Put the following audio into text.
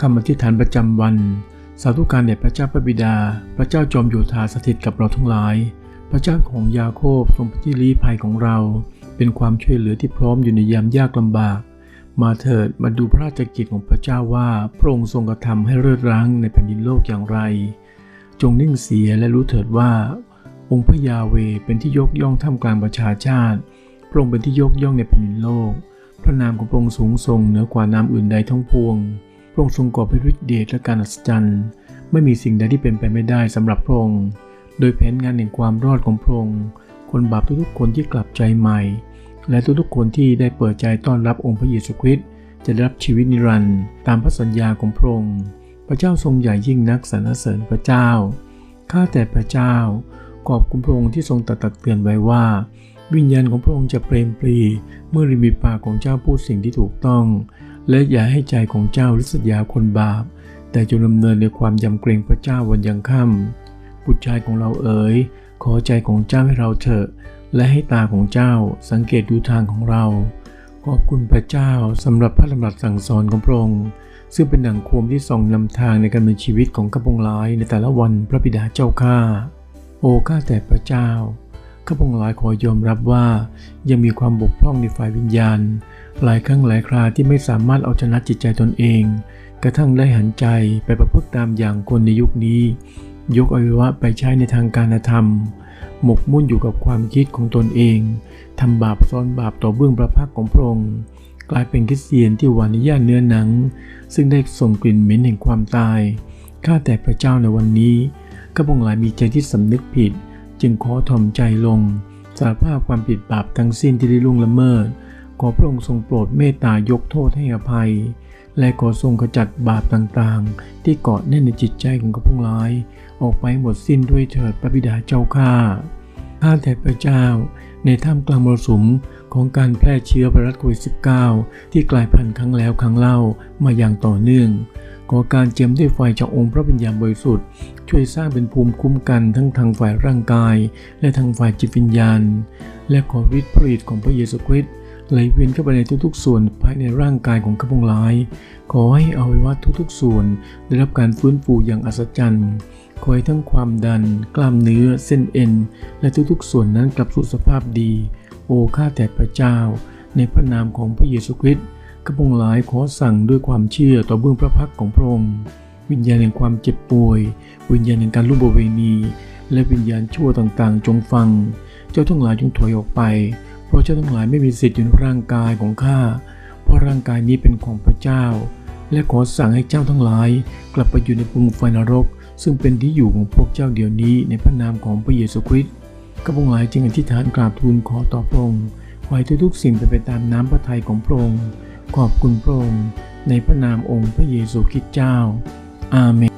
คำอธิษฐานประจำวัน สาธุการแด่พระเจ้าพระบิดา พระเจ้าจอมโยธาสถิตกับเราทั้งหลาย พระเจ้าของยาโคบทรงเป็นที่ลี้ภัยของเรา เป็นความช่วยเหลือที่พร้อมอยู่ในยามยากลำบาก มาเถิดมาดูพระราชกิจของพระเจ้าว่าพระองค์ทรงกระทำให้เลิศร้งในแผ่นดินโลกอย่างไร จงนิ่งเสียและรู้เถิดว่า องค์พระยาเวเป็นที่ยกย่องท่ามกลางประชาชาติพระองค์เป็นที่ยกย่องในแผ่นดินโลก พระนามของพระองค์สูงส่งเหนือกว่านามอื่นใดทั้งปวง ระองค์ทรงก่อพิฤทธิเดชและการอัศจรรย์ ไม่มีสิ่งใดที่เป็นไปไม่ได้สำหรับพระองค์ โดยแผนงานแห่งความรอดของพระองค์ คนบาปทุกๆคนที่กลับใจใหม่ และทุกๆคนที่ได้เปิดใจต้อนรับองค์พระเยซูคริสต์จะได้รับชีวิตนิรันดร์ตามพระสัญญาของพระองค์ พระเจ้าทรงใหญ่ยิ่งนักสรรเสริญพระเจ้า ข้าแต่พระเจ้า ขอบคุณพระองค์ที่ทรงตรัสตักเตือนไว้ว่า วิญญาณของพระองค์จะเปรมปรี เมื่อริมีปากของเจ้าพูดสิ่งที่ถูกต้อง และอย่าให้ใจของเจ้าริษยาคนบาป แต่จงดำเนินในความยำเกรงพระเจ้าวันยังค่ำบุตรชายของเราเอ๋ย ขอใจของเจ้าให้เราเถอะ และให้ตาของเจ้าสังเกตดูทางของเรา ขอบคุณพระเจ้าสำหรับพระดำรัสสั่งสอนของพระองค์ซึ่งเป็นดั่งโคมที่ส่องนำทางในการดำเนินชีวิตของข้าพงหลายในแต่ละวันพระบิดาเจ้าข้าโอ้ข้าแต่พระเจ้าข้าพงหลายขอยอมรับว่ายังมีความบกพร่องในฝ่ายวิญญาณ หลายครั้งหลายคราที่ไม่สามารถเอาชนะจิตใจตนเอง กระทั่งได้หันใจไปประพฤติตามอย่างคนในยุคนี้ ยกอวัยวะไปใช้ในทางการธรรม หมกมุ่นอยู่กับความคิดของตนเองทำบาปซ้อนบาปต่อเบื้องพระพักของพระองค์กลายเป็นคริสเตียนที่หวานในย่านเนื้อหนัง ซึ่งได้ส่งกลิ่นเหม็นแห่งความตายข้าแต่พระเจ้าในวันนี้ข้าพงหลายมีใจที่สำนึกผิด จึงขอถ่อมใจลง สารภาพความผิดบาปทั้งสิ้นที่ได้ล่วงละเมิด ขอพระองค์ทรงโปรดเมตตายกโทษให้อภัย และขอทรงขจัดบาปต่างๆ ที่เกาะแน่นในจิตใจของข้าพงหลาย ออกไปหมดสิ้นด้วยเถิดพระบิดาเจ้าข้าข้าแต่พระเจ้า ในท่ามกลางมรสุมของการแพร่เชื้อไวรัสโควิด -19 ที่กลายพันธุ์ครั้งแล้วครั้งเล่ามาอย่างต่อเนื่องขอการเจิมด้วยไฟจากองค์พระวิญญาณบริสุทธิ์ ช่วยสร้างเป็นภูมิคุ้มกันทั้งทางฝ่ายร่างกาย และทางฝ่ายจิตวิญญาณ และขอฤทธิ์ผลิตของพระเยซูคริสต์ ไหลเวียนเข้าไปในทุกๆ ส่วนภายในร่างกายของข้าพงหลาย ขอให้อวัยวะทุกๆ ส่วน ได้รับการฟื้นฟูอย่างอัศจรรย์ขอให้ทั้งความดัน กล้ามเนื้อ เส้นเอ็น และทุกๆ ส่วนนั้นกลับสู่สภาพดี โอ้ข้าแต่พระเจ้า ในพระนามของพระเยซูคริสต์ข้าพงหลายขอสั่งด้วยความเชื่อต่อเบื้องพระพักของพระองค์วิญญาณแห่งความเจ็บป่วย วิญญาณแห่งการลุ่มบเวณี และวิญญาณชั่วต่างๆ จงฟัง เจ้าทั้งหลายจงถอยออกไป ราะเจ้าทั้งหลายไม่มีสิทธิ์อยู่ในร่างกายของข้า เพราะร่างกายนี้เป็นของพระเจ้า และขอสั่งให้เจ้าทั้งหลาย กลับไปอยู่ในภูมิไฟนรก ซึ่งเป็นที่อยู่ของพวกเจ้าเดี๋ยวนี้ในพระนามของพระเยซูคริสต์ข้าพงหลายจึงอธิษฐานกราบทูลขอต่อพระองค์ขอให้ทุกๆสิ่งเป็นไปตามน้ำพระทัยของพระองค์ขอบคุณพระองค์ในพระนามองค์พระเยซูคริสต์เจ้า อาเมน